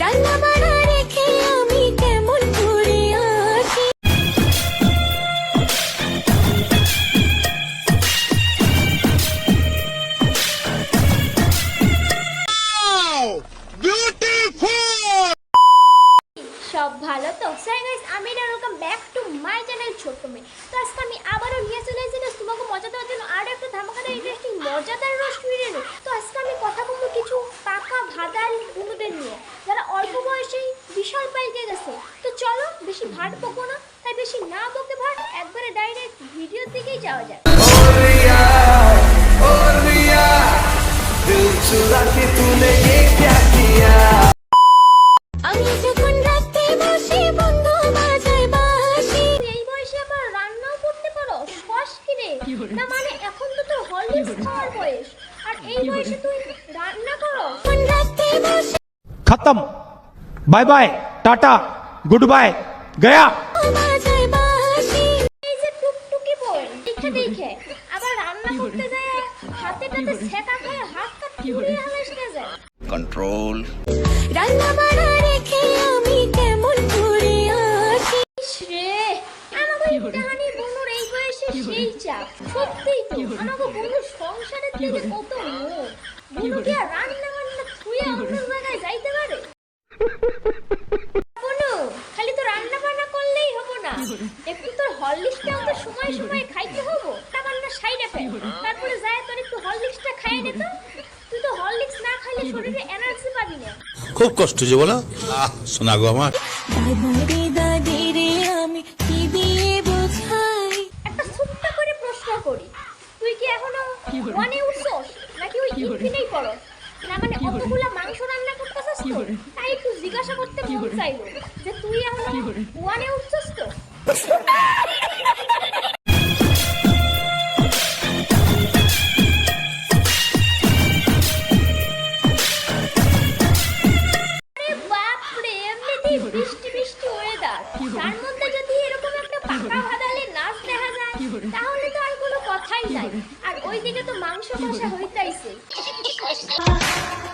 রান্না বাড়া রেখে আমি কেমন ঘুরে সব ভালো তো? গাইস আমি না welcome back to my channel ছোট্ট মেয়ে। তো আজকে বকবো না তাই বেশি না বকে ভাই একবারে ডাইরেক্ট ভিডিওর দিকেই যাওয়া যায় খতম। Bye bye tata goodbye. Gaya. Control রান্না আমি কেমন আমাকে সংসারের থেকে কত রান্না তোর হরলিক্সটাও তো সময় সময় খাইতে হব। রান্না বান্না সাইডে ফেল। তারপরে যায় তোর একটু হরলিক্সটা খাইয়ে দে তো। তুই তো হরলিক্স না খাইলে শরীরে এনার্জি পাবি না। খুব কষ্ট যে বলো। আহ শোনা গো আমার। আমি কি দিয়ে বোঝাই একটা ছোট্ট করে প্রশ্ন করি। তুই কি এখনও ওয়ানে উঠছস? নাকি ওই ইনফিনেই পড়ো? না মানে মাংস রান্না করতেছস তো? তাই একটু জিজ্ঞাসা করতে মন চাইলো যে তুই এখনও ওয়ানে উঠছস তো? বৃষ্টি বৃষ্টি ওয়েদার তার মধ্যে যদি এরকম একটা পাকা ভাদালে নাচ দেখা যায় তাহলে তো আর কোনো কথাই নাই। আর ওইদিকে তো মাংস কষা হইতাইছে।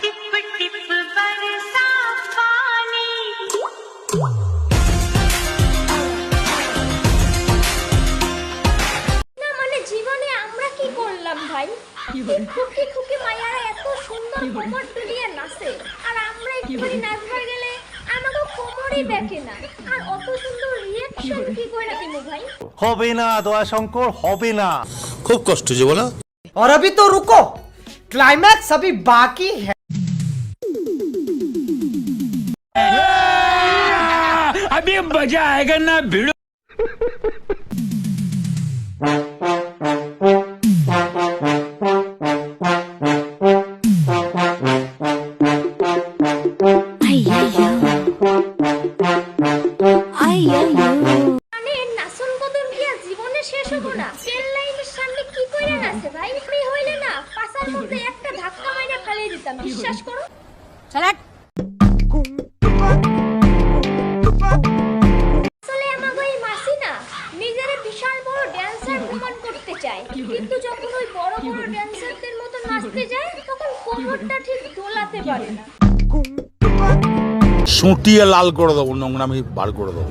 ভাই এই খুকি খুকি মায়ারা এত সুন্দর কোমর তুলিয়ে নাচে আর আমরা একটুখানি নাচবার গেলে আমাকে কোমরই দেখে না আর অত সুন্দর রিয়াকশন কি করে দিমু ভাই হবে না দয়া শঙ্কর হবে না খুব কষ্ট যে বলো और अभी तो रुको क्लाइमैक्स अभी बाकी है अभी मजा आएगा ना भिड़ो করে নাচে ভাই আমি হইলে না পাশার মধ্যে একটা ধাক্কা মাইরা ফালিয়ে দিতাম বিশ্বাস করো? আসলে আমাকে এই মাসি না নিজের বিশাল বড় ড্যান্সার প্রমাণ করতে চায়। কিন্তু যখন ওই বড় বড় ড্যান্সারদের মতো নাচতে যায় তখন কোমরটা ঠিক দোলাতে পারে না। সুটিয়ে লাল করে দেবো নোংরামি বার করে দেবো।